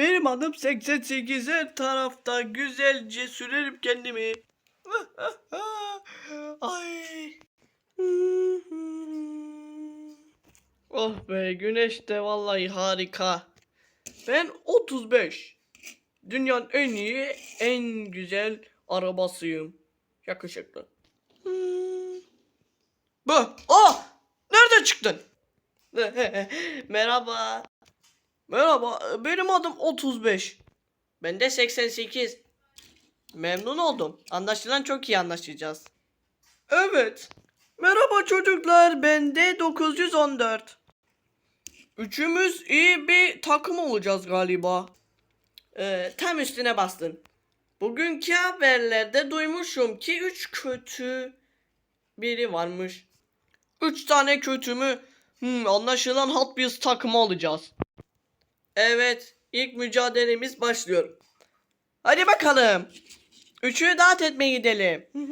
Benim adım 88 her tarafta güzelce sürerim kendimi. Ay. Oh be güneş de vallahi harika. Ben 35. Dünyanın en iyi, en güzel arabasıyım. Yakışıklı. Bu. Oh! Nerede çıktın? Merhaba. Merhaba. Benim adım 35. Ben de 88. Memnun oldum. Anlaşılan çok iyi anlaşacağız. Evet. Merhaba çocuklar. Ben de 914. Üçümüz iyi bir takım olacağız galiba. Ee, tam üstüne bastın. Bugünkü haberlerde duymuşum ki üç kötü biri varmış. Üç tane kötü mü? Hmm, anlaşılan Hot Wheels takımı olacağız. Evet, ilk mücadelemiz başlıyor. Hadi bakalım. Üçü dağıt etmeye gidelim.